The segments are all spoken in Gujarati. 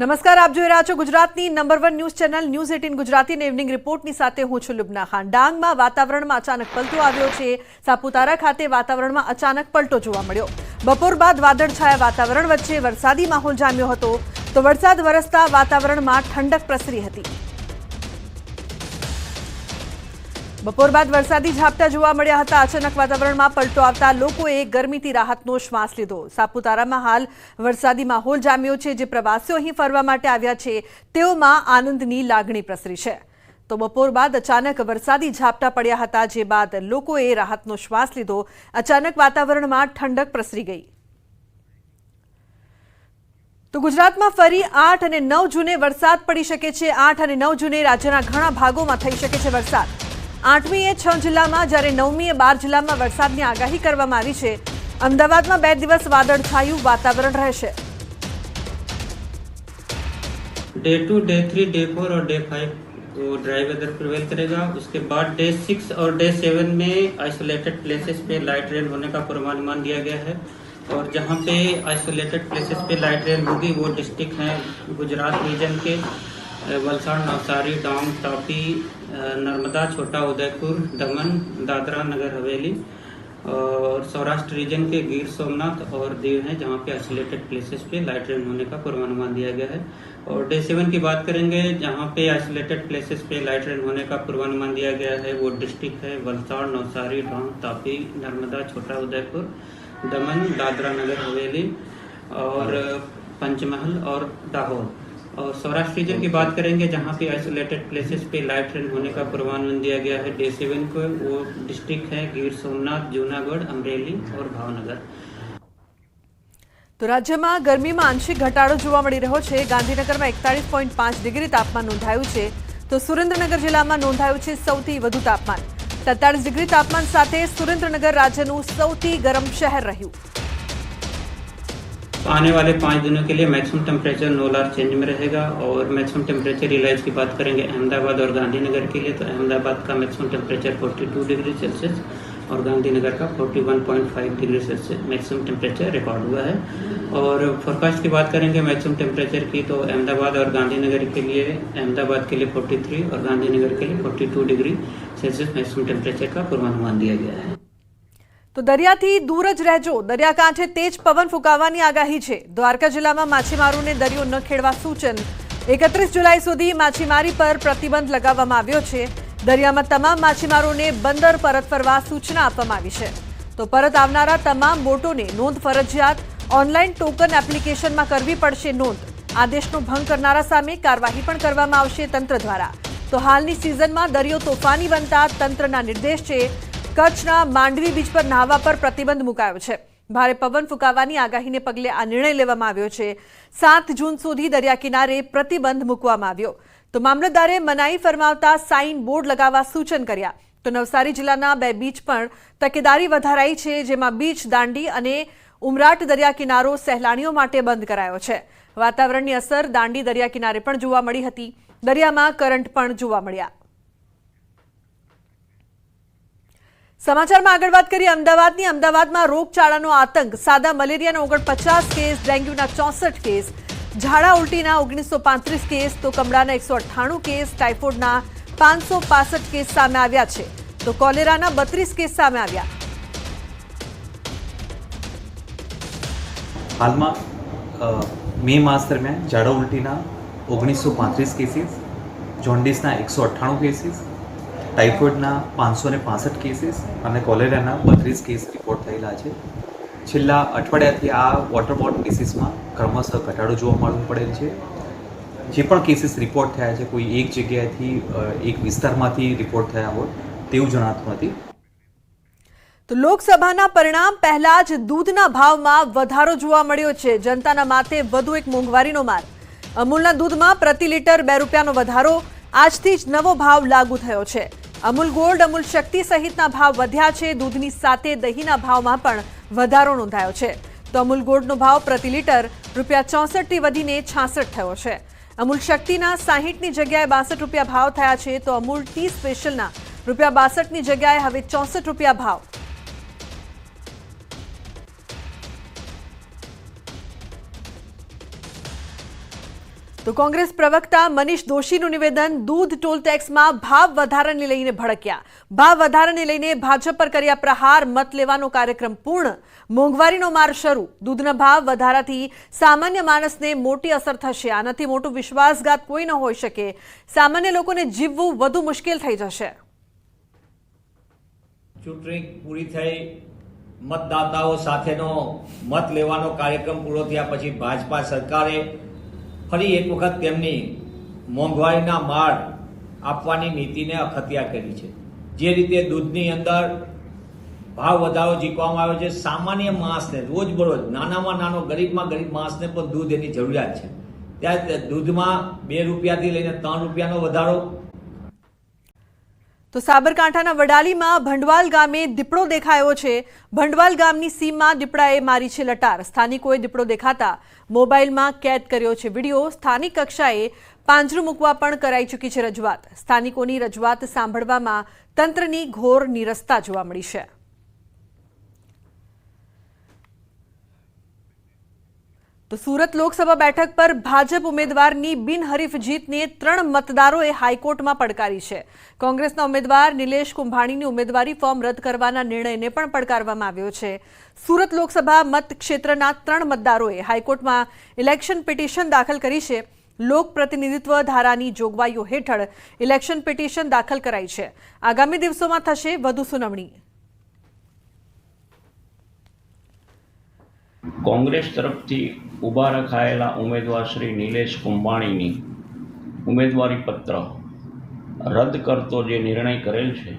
નમસ્કાર, આપ જોઈ રહ્યા છો ગુજરાતની number one news channel news eighteen ગુજરાતીની ઇવનિંગ રિપોર્ટની સાથે હું છું લુબના ખાન. ડાંગમાં વાતાવરણમાં અચાનક પલટો આવ્યો છે. સાપુતારા ખાતે વાતાવરણમાં અચાનક પલટો જોવા મળ્યો. બપોર બાદ વાદળછાયા વાતાવરણ વચ્ચે વરસાદી માહોલ જામ્યો હતો. તો વરસાદ વરસતા વાતાવરણમાં ઠંડક પ્રસરી હતી. બપોર બાદ વરસાદી ઝાપટા જોવા મળ્યા હતા. અચાનક વાતાવરણમાં પલટો આવતા લોકોએ ગરમીથી રાહતનો શ્વાસ લીધો. સાપુતારામાં હાલ વરસાદી માહોલ જામ્યો છે. જે પ્રવાસીઓ અહીં ફરવા માટે આવ્યા છે, તેઓમાં આનંદની લાગણી પ્રસરી છે. તો બપોર બાદ અચાનક વરસાદી ઝાપટા પડ્યા હતા, જે બાદ લોકોએ રાહતનો શ્વાસ લીધો. અચાનક વાતાવરણમાં ઠંડક પ્રસરી ગઈ. તો ગુજરાતમાં ફરી આઠ અને નવ જૂને વરસાદ પડી શકે છે. આઠ અને નવ જૂને રાજ્યના ઘણા ભાગોમાં થઈ શકે છે વરસાદ. આઠમીએ છ જિલ્લામાં જ્યારે નવમીએ બાર જિલ્લામાં વરસાદની આગાહી કરવામાં આવી છે અમદાવાદમાં બે દિવસ વાદળછાયું વાતાવરણ રહેશે day two day three day four और डे फाइव वो ड्राई वेदर प्रिवेल करेगा उसके बाद डे सिक्स और डे सेवन में आइसोलेटेड प्लेसेस पे लाइट रेन होने का पूर्वानुमान दिया गया है और जहाँ पे आइसोलेटेड प्लेसेस पे लाइट रेन होगी वो डिस्ट्रिक्ट हैं गुजरात रीजन के अ, वलसाड़ नवसारी तापी अ, नर्मदा छोटा उदयपुर दमन दादरा नगर हवेली और सौराष्ट्र रीजन के गिर सोमनाथ और दीव हैं जहाँ पे आइसोलेटेड प्लेसेस पे लाइट रेन होने का पूर्वानुमान दिया गया है। और डे सेवन की बात करेंगे जहाँ पे आइसोलेटेड प्लेसेस पे लाइट रेन होने का पूर्वानुमान दिया गया है वो डिस्ट्रिक्ट है वलसाड़ नवसारी डांग तापी नर्मदा छोटा उदयपुर दमन दादरा नगर हवेली और पंचमहल और दाहोद। और सौराष्ट्र रीजन की बात करेंगे जहाँ पे आइसोलेटेड प्लेसेस पे लाइट रेन होने का पूर्वानुमान दिया गया है डे सेवन को वो डिस्ट्रिक्ट है गिर सोमनाथ जूनागढ़ अमरेली और भावनगर તો રાજ્યમાં ગરમીમાં આંશિક ઘટાડો જોવા મળી રહ્યો છે ગાંધીનગરમાં એકતાળીસ પોઈન્ટ પાંચ ડિગ્રી તાપમાન નોંધાયું છે તો સુરેન્દ્રનગર જિલ્લામાં નોંધાયું છે સૌથી વધુ તાપમાન તેતાળીસ ડિગ્રી તાપમાન સાથે સુરેન્દ્રનગર રાજ્યનું સૌથી ગરમ શહેર રહ્યું तो आने वाले पाँच दिनों के लिए maximum temperature no large change में रहेगा और मैक्सिमम टेम्परेचर रिलाइज की बात करेंगे अहमदाबाद और गांधीनगर के लिए तो अहमदाबाद का मैक्सिमम टेम्परेचर 42 डिग्री सेल्सियस और गांधीनगर का 41.5 degree Celsius maximum temperature record हुआ है। और फोरकास्ट की बात करेंगे मैक्सिमम टेम्परेचर की तो अहमदाबाद और गांधीनगर के लिए, अहमदाबाद के लिए 43 और गांधीनगर के लिए 42 डिग्री सेल्सियस मैक्सिमम टेम्परेचर का पूर्वानुमान दिया गया है। તો દરિયાથી દૂર જ રહેજો. દરિયાકાંઠે તેજ પવન ફૂંકાવાની આગાહી છે. દ્વારકા જિલ્લામાં માછીમારોને દરિયો ન ખેડવા સૂચન. એકત્રીસ જુલાઈ સુધી માછીમારી પર પ્રતિબંધ લગાવવામાં આવ્યો છે. દરિયામાં તમામ માછીમારોને બંદર પરત ફરવા સૂચના આપવામાં આવી છે. તો પરત આવનારા તમામ બોટોને નોંધ ફરજિયાત. ઓનલાઈન ટોકન એપ્લિકેશનમાં કરવી પડશે નોંધ. આદેશનો ભંગ કરનારા સામે કાર્યવાહી પણ કરવામાં આવશે તંત્ર દ્વારા. તો હાલની સિઝનમાં દરિયો તોફાની બનતા તંત્રના નિર્દેશ છે. કચ્છના માંડવી બીચ પર નાહવા પર પ્રતિબંધ મુકાયો છે. ભારે પવન ફૂંકાવાની આગાહીને પગલે આ નિર્ણય લેવામાં આવ્યો છે. સાત જૂન સુધી દરિયા કિનારે પ્રતિબંધ મૂકવામાં આવ્યો. તો મામલતદારે મનાઈ ફરમાવતા સાઇન બોર્ડ લગાવવા સૂચન કર્યા. તો નવસારી જિલ્લાના બે બીચ પણ તકેદારી વધારાઈ છે, જેમાં બીચ દાંડી અને ઉમરાટ દરિયા કિનારો સહેલાણીઓ માટે બંધ કરાયો છે. વાતાવરણની અસર દાંડી દરિયા કિનારે પણ જોવા મળી હતી. દરિયામાં કરંટ પણ જોવા મળ્યા. સમાચારમાં આગળ વાત કરીએ અમદાવાદની. અમદાવાદમાં રોગચાળાનો આતંક. સાદા મલેરિયાના ઓગણપચાસ કેસ, ડેન્ગ્યુના ચોસઠ કેસ. ઝાડા ઉલટીના ઓગણીસો પાંત્રીસ કેસ, તો કમળાના એકસો અઠ્ઠાણું કેસ, ટાઇફોઇડના પાંચસો પાસઠ કેસ સામે આવ્યા છે. તો કોલેરાના બત્રીસ કેસ સામે આવ્યા. હાલમાં મે માસ દરમિયાન ઝાડા ઉલટીના ઓગણીસો પાંત્રીસ કેસીસ, જોન્ડિસના એકસો અઠ્ઠાણું કેસીસ ટાઇફોઇડના પાંચસો ને પાંસઠ કેસીસ અને કોલેરાના બત્રીસ કેસ રિપોર્ટ થયેલા છે. છેલ્લા અઠવાડિયાથી આ વોટરબોર્ડ કેસીસમાં ક્રમશઃ ઘટાડો જોવા મળવું પડેલ છે. જે પણ કેસીસ રિપોર્ટ થયા છે, કોઈ એક જગ્યાએથી એક વિસ્તારમાંથી રિપોર્ટ થયા હોય તેવું જણાતું નથી. તો લોકસભાના પરિણામ પહેલા જ દૂધના ભાવમાં વધારો જોવા મળ્યો છે. જનતાના માથે વધુ એક મોંઘવારીનો માર. અમૂલના દૂધમાં પ્રતિ લીટર બે રૂપિયાનો વધારો. આજથી જ નવો ભાવ લાગુ થયો છે. અમૂલ ગોલ્ડ, અમૂલ શક્તિ સહિતના ભાવ વધ્યા છે. દૂધની સાથે દહીંના ભાવમાં પણ વધારો નોંધાયો છે. તો અમૂલ ગોલ્ડનો ભાવ પ્રતિ લીટર રૂપિયા ચોસઠથી વધીને છાસઠ થયો છે. અમૂલ શક્તિના સાહીઠની જગ્યાએ બાસઠ રૂપિયા ભાવ થયા છે. તો અમૂલ ટી સ્પેશિયલના રૂપિયા બાસઠની જગ્યાએ હવે ચોસઠ રૂપિયા ભાવ તો કોંગ્રેસ પ્રવક્તા મનીષ દોશીનું નિવેદન, દૂધ ટોલ ટેક્સમાં ભાવ વધારાને લઈને ભડક્યા. ભાવ વધારાને લઈને ભાજપ પર કર્યા પ્રહાર, મત લેવાનો કાર્યક્રમ પૂર્ણ. મોંઘવારીનો માર શરૂ. દૂધના ભાવ વધારાથી સામાન્ય માણસને મોટી અસર થશે. આનાથી મોટું વિશ્વાસઘાત કોઈ ન હોઈ શકે. સામાન્ય લોકોને જીવવું વધુ મુશ્કેલ થઈ જશે. ચૂંટણી પૂરી થઈ, મતદાતાઓ સાથેનો મત લેવાનો કાર્યક્રમ પૂરો થયા પછી ભાજપા સરકારે ફરી એક વખત તેમની મોંઘવારીના માળ આપવાની નીતિને અખત્યા કરી છે. જે રીતે દૂધની અંદર ભાવ વધારો જીકવામાં આવ્યો છે, સામાન્ય માણસને રોજબરોજ નાનામાં નાનો, ગરીબમાં ગરીબ માણસને પણ દૂધ એની જરૂરિયાત છે. ત્યારે દૂધમાં બે રૂપિયાથી લઈને ત્રણ રૂપિયાનો વધારો તો સાબરકાંઠાના વડાલીમાં ભંડવાલ ગામે દીપડો દેખાયો છે. ભંડવાલ ગામની સીમમાં દીપડાએ મારી છે લટાર. સ્થાનિકોએ દીપડો દેખાતા મોબાઈલમાં કેદ કર્યો છે વીડિયો. સ્થાનિક કક્ષાએ પાંજરું મૂકવા પણ કરાઈ ચૂકી છે રજૂઆત. સ્થાનિકોની રજૂઆત સાંભળવામાં તંત્રની ઘોર નિરસ્તા જોવા મળી છે. તો સુરત લોકસભા બેઠક પર ભાજપ ઉમેદવારની બિનહરીફ જીતને ત્રણ મતદારોએ હાઈકોર્ટમાં પડકારી છે. કોંગ્રેસના ઉમેદવાર નિલેશ કુંભાણીની ઉમેદવારી ફોર્મ રદ કરવાના નિર્ણયને પણ પડકારવામાં આવ્યો છે. સુરત લોકસભા મતક્ષેત્રના ત્રણ મતદારોએ હાઈકોર્ટમાં ઇલેક્શન પિટિશન દાખલ કરી છે. લોક પ્રતિનિધિત્વ ધારાની જોગવાઈઓ હેઠળ ઇલેક્શન પિટિશન દાખલ કરાઈ છે. આગામી દિવસોમાં થશે વધુ સુનાવણી. કોંગ્રેસ તરફથી ઊભા રખાયેલા ઉમેદવાર શ્રી નિલેશ કુંભાણીની ઉમેદવારી પત્ર રદ કરતો જે નિર્ણય કરેલ છે,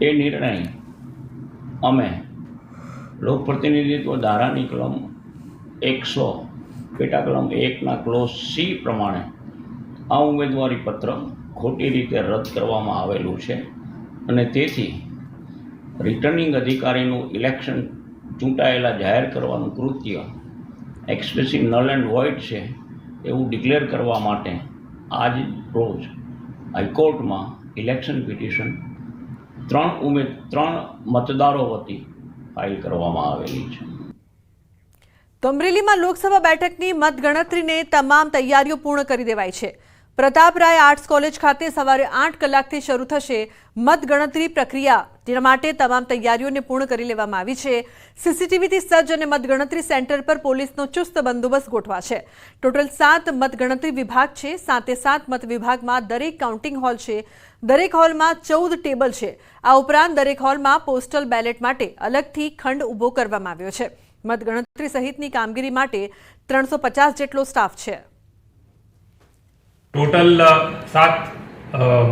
એ નિર્ણય અમે લોકપ્રતિનિધિત્વ ધારાની કલમ એકસો, પેટા કલમ એકના ક્લોઝ સી પ્રમાણે આ ઉમેદવારી પત્ર ખોટી રીતે રદ કરવામાં આવેલું છે અને તેથી રિટર્નિંગ અધિકારીનું ઇલેક્શન ચૂંટાયેલા જાહેર કરવાનું કૃત્ય એક્સપ્રેસિવ નલ એન્ડ વોઇડ છે, એવું ડિક્લેર કરવા માટે આજ રોજ હાઈકોર્ટમાં ઇલેક્શન પિટિશન ત્રણ ઉમેદ ત્રણ મતદારો વતી ફાઇલ કરવામાં આવેલી છે. તો અમરેલીમાં લોકસભા બેઠકની મતગણતરીને તમામ તૈયારીઓ પૂર્ણ કરી દેવાઈ છે. પ્રતાપરાય આર્ટ્સ કોલેજ ખાતે સવારે આઠ કલાકથી શરૂ થશે મતગણતરી પ્રક્રિયા, જેના માટે તમામ તૈયારીઓને પૂર્ણ કરી લેવામાં આવી છે. સીસીટીવીથી સજ્જ અને મતગણતરી સેન્ટર પર પોલીસનો ચુસ્ત બંદોબસ્ત ગોઠવાશે ટોટલ સાત મતગણતરી વિભાગ છે. સાતે સાત મત વિભાગમાં દરેક કાઉન્ટિંગ હોલ છે. દરેક હોલમાં ચૌદ ટેબલ છે. આ ઉપરાંત દરેક હોલમાં પોસ્ટલ બેલેટ માટે અલગથી ખંડ ઊભો કરવામાં આવ્યો છે. મતગણતરી સહિતની કામગીરી માટે ત્રણસો જેટલો સ્ટાફ છે. ટોટલ સાત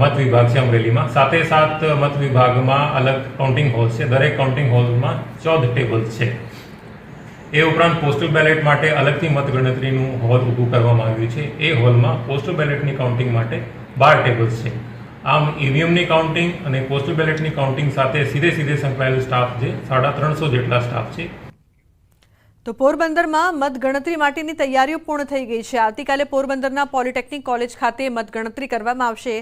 મત વિભાગ છે અમરેલીમાં. સાતે સાત મત વિભાગમાં અલગ કાઉન્ટિંગ હોલ છે. દરેક કાઉન્ટિંગ હોલમાં ચૌદ ટેબલ છે. એ ઉપરાંત પોસ્ટલ બેલેટ માટે અલગથી મતગણતરીનું હોલ ઊભું કરવામાં આવ્યું છે. એ હોલમાં પોસ્ટલ બેલેટની કાઉન્ટિંગ માટે બાર ટેબલ્સ છે. આમ ઈવીએમની કાઉન્ટિંગ અને પોસ્ટલ બેલેટની કાઉન્ટિંગ સાથે સીધે સીધે સંકળાયેલ સ્ટાફ છે. સાડા ત્રણસો જેટલા સ્ટાફ છે. તો પોરબંદરમાં મતગણતરી માટેની તૈયારીઓ પૂર્ણ થઈ ગઈ છે. આવતીકાલે પોરબંદરના પોલિટેકનિક કોલેજ ખાતે મતગણતરી કરવામાં આવશે.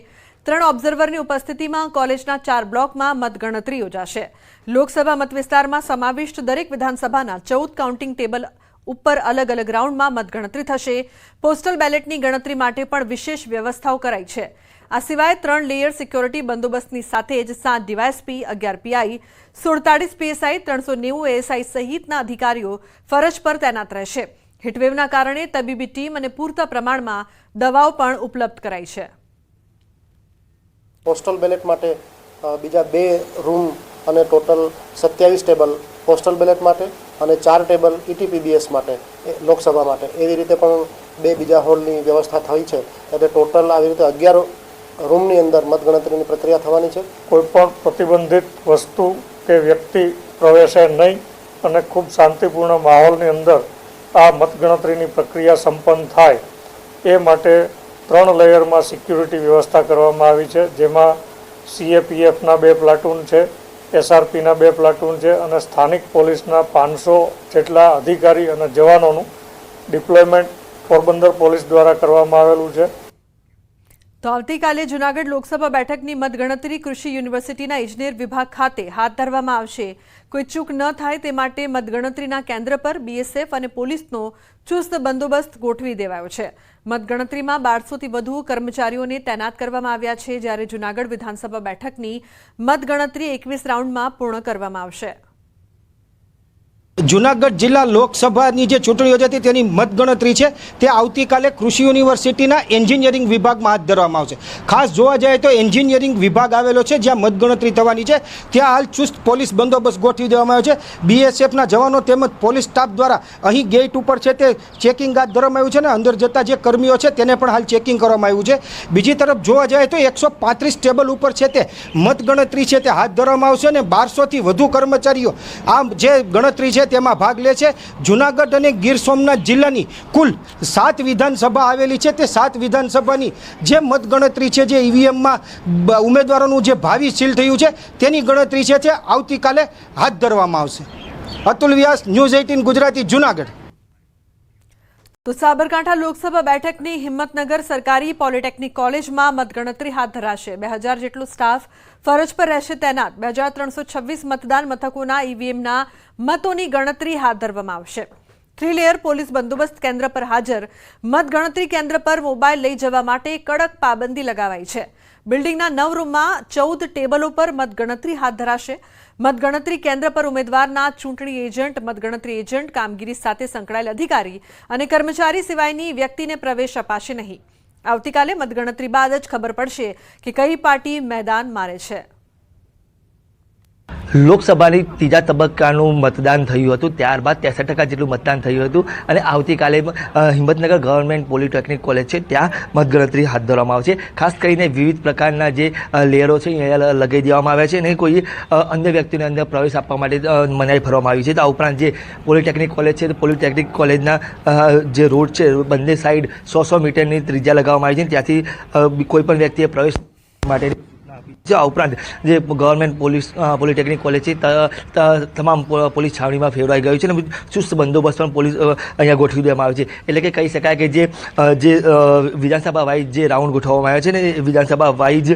ત્રણ ઓબ્ઝર્વરની ઉપસ્થિતિમાં કોલેજના ચાર બ્લોકમાં મતગણતરી યોજાશે. લોકસભા મતવિસ્તારમાં સમાવિષ્ટ દરેક વિધાનસભાના ચૌદ કાઉન્ટિંગ ટેબલ ઉપર અલગ અલગ રાઉન્ડમાં મતગણતરી થશે. પોસ્ટલ બેલેટની ગણતરી માટે પણ વિશેષ વ્યવસ્થાઓ કરાઈ છે. આ સિવાય ત્રણ લેયર સિક્યોરિટી બંદોબસ્તની સાથે જ સાત ડીવાયએસપી, અગિયાર પીઆઈ, સુડતાળીસ પીએસઆઈ, ત્રણસો નેવું એએસઆઈ સહિતના અધિકારીઓ ફરજ પર તૈનાત રહેશે. હીટવેવના કારણે તબીબી ટીમ અને પૂરતા પ્રમાણમાં દવાઓ પણ ઉપલબ્ધ કરાઈ છે. પોસ્ટલ બેલેટ માટે બીજા બે રૂમ અને ટોટલ સત્યાવીસ ટેબલ પોસ્ટલ બેલેટ માટે અને ચાર ટેબલ ઇટીપીબીએસ માટે, એ લોકસભા માટે. એવી રીતે પણ બે બીજા હોલની વ્યવસ્થા થઈ છે. એટલે ટોટલ આવી રીતે અગિયાર રૂમની અંદર મતગણતરીની પ્રક્રિયા થવાની છે. કોઈ પણ પ્રતિબંધિત વસ્તુ કે વ્યક્તિ પ્રવેશે નહીં અને ખૂબ શાંતિપૂર્ણ માહોલની અંદર આ મતગણતરીની પ્રક્રિયા સંપન્ન થાય, એ માટે ત્રણ લેયરમાં સિક્યુરિટી વ્યવસ્થા કરવામાં આવી છે. જેમાં સીએપીએફના બે પ્લાટૂન છે એસઆરપીના બે પ્લાટૂન છે અને સ્થાનિક પોલીસના પાંચસો જેટલા અધિકારી અને જવાનોનું ડિપ્લોયમેન્ટ પોરબંદર પોલીસ દ્વારા કરવામાં આવેલું છે. તો આવતીકાલે જૂનાગઢ લોકસભા બેઠકની મતગણતરી કૃષિ યુનિવર્સિટીના ઇજનેર વિભાગ ખાતે હાથ ધરવામાં આવશે. કોઈ ચૂક ન થાય તે માટે મતગણતરીના કેન્દ્ર પર બીએસએફ અને પોલીસનો ચુસ્ત બંદોબસ્ત ગોઠવી દેવાયો છે. મતગણતરીમાં બારસોથી વધુ કર્મચારીઓને તૈનાત કરવામાં આવ્યા છે જ્યારે જૂનાગઢ વિધાનસભા બેઠકની મતગણતરી એકવીસ રાઉન્ડમાં પૂર્ણ કરવામાં આવશે. જુનાગઢ જિલ્લા લોકસભાની જે ચૂંટણી યોજાતી તેની મતગણતરી છે. તે આવતીકાલે કૃષિ યુનિવર્સિટીના એન્જિનિયરિંગ વિભાગમાં હાથ ધરવામાં આવશે. ખાસ જોવા જાય તો એન્જિનિયરિંગ વિભાગ આવેલો છે, જ્યાં મતગણતરી થવાની છે. ત્યાં હાલ ચુસ્ત પોલીસ બંદોબસ્ત ગોઠવી દેવામાં આવ્યો છે. બીએસએફના જવાનો તેમજ પોલીસ સ્ટાફ દ્વારા અહીં ગેટ ઉપર છે તે ચેકિંગ હાથ ધરવામાં આવ્યું છે અને અંદર જતા જે કર્મીઓ છે તેને પણ હાલ ચેકિંગ કરવામાં આવ્યું છે. બીજી તરફ જોવા જાય તો એકસો પાંત્રીસ ટેબલ ઉપર છે તે મતગણતરી છે તે હાથ ધરવામાં આવશે અને બારસોથી વધુ કર્મચારીઓ આ જે ગણતરી છે તેમાં ભાગ લે છે. જુનાગઢ અને ગીર સોમનાથ જિલ્લાની કુલ સાત વિધાનસભા આવેલી છે. તે સાત વિધાનસભાની જે મતગણતરી છે, જે ઈવીએમમાં ઉમેદવારોનું જે ભાવિ સીલ થયું છે, તેની ગણતરી છે તે આવતીકાલે હાથ ધરવામાં આવશે. Atul Vyas, news eighteen, Gujarati, Junagadh. તો સાબરકાંઠા લોકસભા બેઠકની હિંમતનગર સરકારી પોલિટેકનિક કોલેજમાં મતગણતરી હાથ ધરાશે. બે હજાર જેટલો સ્ટાફ ફરજ પર રહેશે તૈનાત. બે હજાર ત્રણસો છવ્વીસ મતદાન મથકોના ઈવીએમના મતોની ગણતરી હાથ ધરવામાં આવશે. થ્રી લેયર પોલીસ બંદોબસ્ત કેન્દ્ર પર હાજર. મતગણતરી કેન્દ્ર પર મોબાઈલ લઈ જવા માટે કડક પાબંદી લગાવાઈ છે. બિલ્ડિંગના નવ રૂમમાં ચૌદ ટેબલો પર મતગણતરી હાથ ધરાશે. મતગણતરી કેન્દ્ર પર ઉમેદવારના ચૂંટણી એજન્ટ, મતગણતરી એજન્ટ, કામગીરી સાથે સંકળાયેલ અધિકારી અને કર્મચારી સિવાયની વ્યક્તિને પ્રવેશ અપાશે નહીં. આવતીકાલે મતગણતરી બાદ જ ખબર પડશે કે કઈ પાર્ટી મેદાન મારે છે. લોકસભાની ત્રીજા તબક્કાનું મતદાન થયું હતું. ત્યારબાદ ત્રેસઠ ટકા જેટલું મતદાન થયું હતું અને આવતીકાલે હિંમતનગર ગવર્મેન્ટ પોલિટેકનિક કોલેજ છે. ત્યાં મતગણતરી હાથ ધરવામાં આવશે. ખાસ કરીને વિવિધ પ્રકારના જે લેયરો છે, એ લગાવી દેવામાં આવ્યા છે અને કોઈ અન્ય વ્યક્તિને અંદર પ્રવેશ આપવા માટે મનાઈ ફરવામાં આવી છે. તો આ ઉપરાંત જે પોલિટેકનિક કોલેજ છે, તો પોલિટેકનિક કોલેજના જે રોડ છે, બંને સાઈડ સો સો મીટરની ત્રિજ્યા લગાવવામાં આવી છે. ત્યાંથી કોઈ પણ વ્યક્તિએ પ્રવેશ માટે આ ઉપરાંત જે ગવર્મેન્ટ પોલીસ પોલિટેકનિક કોલેજ છે તમામ પોલીસ છાવણીમાં ફેરવાઈ ગયું છે અને ચુસ્ત બંદોબસ્ત પણ પોલીસ અહીંયા ગોઠવી દેવામાં આવ્યો છે. એટલે કે કહી શકાય કે જે જે વિધાનસભા વાઇઝ જે રાઉન્ડ ગોઠવવામાં આવ્યો છે ને એ વિધાનસભા વાઇઝ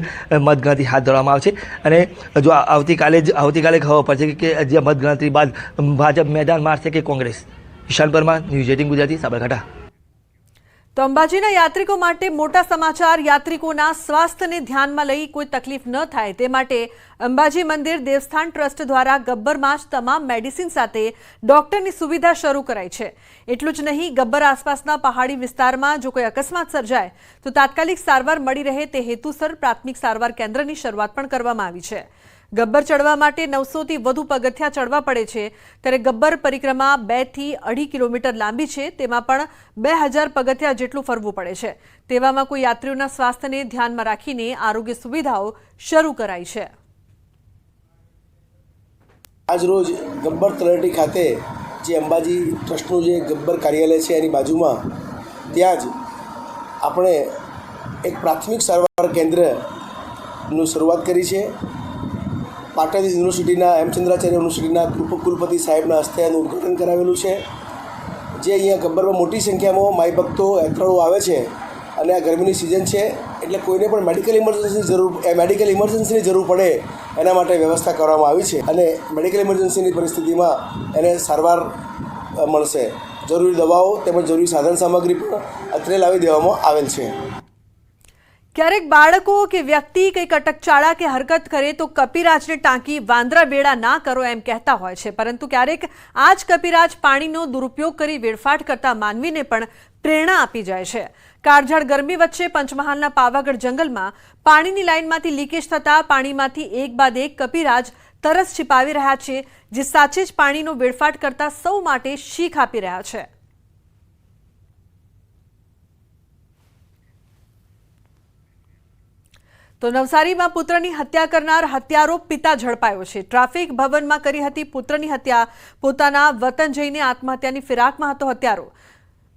મતગણતરી હાથ ધરવામાં આવશે. અને જો આવતીકાલે જ, આવતીકાલે ખબર પડશે કે જે મતગણતરી બાદ ભાજપ મેદાન મારશે કે Congress? Ishan Parmar, news eighteen Gujarati, Sabarkantha. તો અંબાજીના યાત્રિકો માટે મોટા સમાચાર, યાત્રિકોના સ્વાસ્થ્યને ધ્યાનમાં લઈ કોઈ તકલીફ ન થાય તે માટે અંબાજી મંદિર દેવસ્થાન ટ્રસ્ટ દ્વારા ગબ્બરમાં જ તમામ મેડિસિન સાથે ડોક્ટરની સુવિધા શરૂ કરાઈ છે. એટલું જ નહીં, ગબ્બર આસપાસના પહાડી વિસ્તારમાં જો કોઈ અકસ્માત સર્જાય, તો તાત્કાલિક સારવાર મળી રહે તે હેતુસર પ્રાથમિક સારવાર કેન્દ્રની શરૂઆત પણ કરવામાં આવી છે. ગબ્બર ચડવા માટે નવસોથી વધુ પગથિયા ચડવા પડે છે. ત્યારે ગબ્બર પરિક્રમા બેથી અઢી કિલોમીટર લાંબી છે. તેમાં પણ બે હજાર પગથિયા જેટલું ફરવું પડે છે. તેવામાં કોઈ યાત્રીઓના સ્વાસ્થ્યને ધ્યાનમાં રાખીને આરોગ્ય સુવિધાઓ શરૂ કરાઈ છે. આજરોજ ગબ્બર તળેટી ખાતે જે અંબાજી ટ્રસ્ટનું જે ગબ્બર કાર્યાલય છે એની બાજુમાં ત્યાં જ આપણે એક પ્રાથમિક સારવાર કેન્દ્રનું શરૂઆત કરી છે. પાટણ યુનિવર્સિટીના હેમચંદ્રાચાર્ય યુનિવર્સિટીના કુલ- કુલપતિ સાહેબના હસ્તે એનું ઉદ્ઘાટન કરાવેલું છે. જે અહીંયા ગબ્બરમાં મોટી સંખ્યામાં માઈ ભક્તો, યાત્રાળુઓ આવે છે અને આ ગરમીની સિઝન છે, એટલે કોઈને પણ મેડિકલ ઇમરજન્સીની જરૂર એ મેડિકલ ઇમરજન્સીની જરૂર પડે એના માટે વ્યવસ્થા કરવામાં આવી છે અને મેડિકલ ઇમરજન્સીની પરિસ્થિતિમાં એને સારવાર મળશે. જરૂરી દવાઓ તેમજ જરૂરી સાધન સામગ્રી પણ અત્રે લાવી દેવામાં આવેલ છે. ક્યારેક બાળકો કે વ્યક્તિ કંઈક અટકચાળા કે હરકત કરે તો કપિરાજને ટાંકી વાંદરા વેડા ના કરો એમ કહેતા હોય છે. પરંતુ ક્યારેક આ જ કપિરાજ પાણીનો દુરુપયોગ કરી વેડફાટ કરતા માનવીને પણ પ્રેરણા આપી જાય છે. કાળઝાળ ગરમી વચ્ચે પંચમહાલના પાવાગઢ જંગલમાં પાણીની લાઇનમાંથી લીકેજ થતાં પાણીમાંથી એક બાદ એક કપિરાજ તરસ છિપાવી રહ્યા છે, જે સાચે જ પાણીનો વેડફાટ કરતા સૌ માટે શીખ આપી રહ્યા છે. તો નવસારીમાં પુત્રની હત્યા કરનાર હત્યારો પિતા ઝડપાયો છે. ટ્રાફિક ભવનમાં કરી હતી પુત્રની હત્યા. પોતાના વતન જઈને આત્મહત્યાની ફિરાકમાં હતો હત્યારો.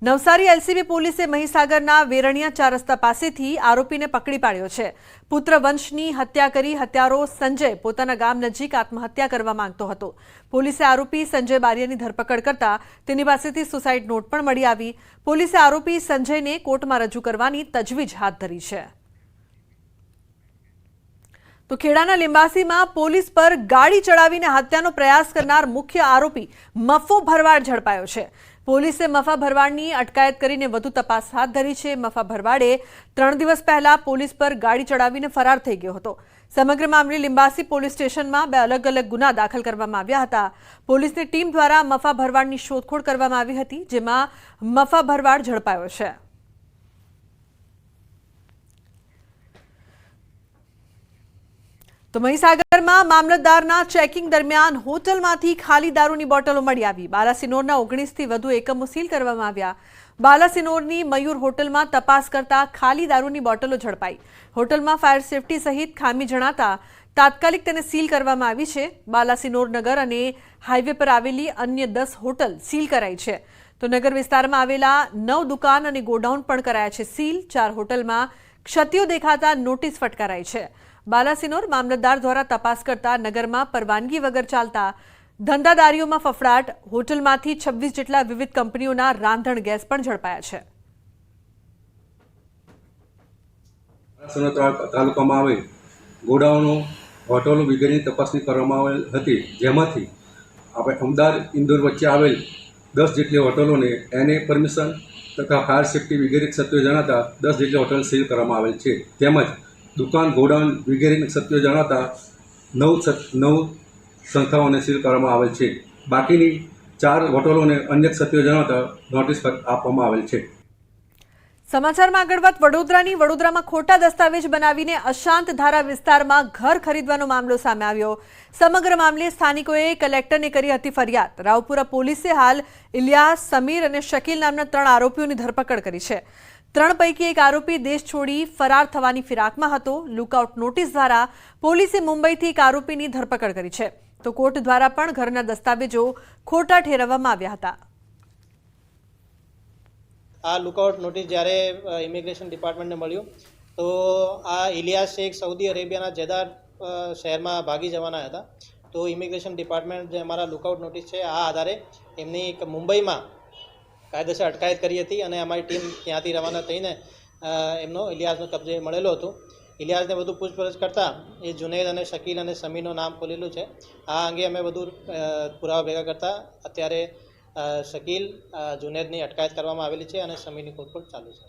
નવસારી એલસીબી પોલીસે મહીસાગરના વેરણિયા ચાર રસ્તા પાસેથી આરોપીને પકડી પાડ્યો છે. પુત્ર વંશની હત્યા કરી હત્યારો સંજય પોતાના ગામ નજીક આત્મહત્યા કરવા માંગતો હતો. પોલીસે આરોપી સંજય બારિયાની ધરપકડ કરતા તેની પાસેથી સુસાઇડ નોટ પણ મળી આવી. પોલીસે આરોપી સંજયને કોર્ટમાં રજૂ કરવાની તજવીજ હાથ ધરી છે. તો ખેડાના લિંબાસીમાં પોલીસ પર ગાડી ચડાવીને હત્યાનો પ્રયાસ કરનાર મુખ્ય આરોપી મફો ભરવાડ ઝડપાયો છે. પોલીસે મફા ભરવાડની અટકાયત કરીને વધુ તપાસ હાથ ધરી છે. મફા ભરવાડે ત્રણ દિવસ પહેલા પોલીસ પર ગાડી ચડાવીને ફરાર થઈ ગયો હતો. સમગ્ર મામલે લિંબાસી પોલીસ સ્ટેશનમાં બે અલગ અલગ ગુના દાખલ કરવામાં આવ્યા હતા. પોલીસની ટીમ દ્વારા મફા ભરવાડની શોધખોળ કરવામાં આવી હતી, જેમાં મફા ભરવાડ ઝડપાયો છે. તો મહીસાગરમાં મામલતદારના ચેકિંગ દરમિયાન હોટલમાંથી ખાલી દારૂની બોટલો મળી આવી. બાલાસિનોરના ઓગણીસથી વધુ એકમો સીલ કરવામાં આવ્યા. બાલાસિનોરની મયુર હોટલમાં તપાસ કરતા ખાલી દારૂની બોટલો ઝડપાઈ. હોટલમાં ફાયર સેફટી સહિત ખામી જણાતા તાત્કાલિક તેને સીલ કરવામાં આવી છે. બાલાસિનોર નગર અને હાઈવે પર આવેલી અન્ય દસ હોટલ સીલ કરાઈ છે. તો નગર વિસ્તારમાં આવેલા નવ દુકાન અને ગોડાઉન પણ કરાયા છે સીલ. ચાર હોટલમાં ક્ષતિઓ દેખાતા નોટિસ ફટકારાઈ છે. બાલાસિનોર મામલતદાર દ્વારા તપાસ કરતા નગરમાં પરવાનગી વગર ચાલતા ધંધાદારીઓમાં ફફડાટ, હોટલમાંથી છવ્વીસ જેટલા વિવિધ કંપનીઓના રાંધણ ગેસ પણ ઝડપાયા છે. તાલુકામાં આવેલ ગોડાઉનો હોટલો વગેરેની તપાસણી કરવામાં આવેલ હતી, જેમાંથી આપણે અમદાવાદ, ઇન્દોર વચ્ચે આવેલ દસ જેટલી હોટલોને એને પરમિશન તથા ફાયર સેફટી વગેરે સત્યો જણાતા દસ જેટલી હોટલ સીલ કરવામાં આવેલ છે. તેમજ દુકાન, ગોડાઉન વગેરેની સત્યો જણાતા નવ નવ સંસ્થાઓને સીલ કરવામાં આવેલ છે. બાકીની ચાર હોટલોને અન્ય સત્યો જણાતા નોટિસ આપવામાં આવેલ છે. સમાચારમાં આગળ વાત, વડોદરાની. વડોદરામાં ખોટા દસ્તાવેજ બનાવીને અશાંત ધારા વિસ્તારમાં ઘર ખરીદવાનો મામલો સામે આવ્યો. સમગ્ર મામલે સ્થાનિકોએ કલેક્ટરને કરી હતી ફરિયાદ. રાવપુરા પોલીસે હાલ ઇલિયાસ સમીર અને શકીલ નામના ત્રણ આરોપીઓની ધરપકડ કરી છે. ત્રણ પૈકી એક આરોપી દેશ છોડી ફરાર થવાની ફિરાકમાં હતો. લુકઆઉટ નોટિસ દ્વારા પોલીસે મુંબઈથી એક આરોપીની ધરપકડ કરી છે. તો કોર્ટ દ્વારા પણ ઘરના દસ્તાવેજો ખોટા ઠેરવવામાં આવ્યા હતા. આ લુકઆઉટ નોટિસ જ્યારે ઇમિગ્રેશન ડિપાર્ટમેન્ટને મળ્યું, તો આ ઇલિયાસ શેખ સાઉદી અરેબિયાના જેદાર શહેરમાં ભાગી જવાના હતા. તો ઇમિગ્રેશન ડિપાર્ટમેન્ટ જે અમારા લુકઆઉટ નોટિસ છે, આ આધારે એમની મુંબઈમાં કાયદેસર અટકાયત કરી હતી અને અમારી ટીમ ત્યાંથી રવાના થઈને એમનો ઇલિયાસનો કબજે મળેલો હતો. ઇલિયાસને વધુ પૂછપરછ કરતાં એ જુનેદ અને શકીલ અને સમીનું નામ ખોલેલું છે. આ અંગે અમે બધું પુરાવા ભેગા કરતાં અત્યારે શકીલ જુનેદની અટકાયત કરવામાં આવેલી છે અને સમીની શોધખોળ ચાલુ છે.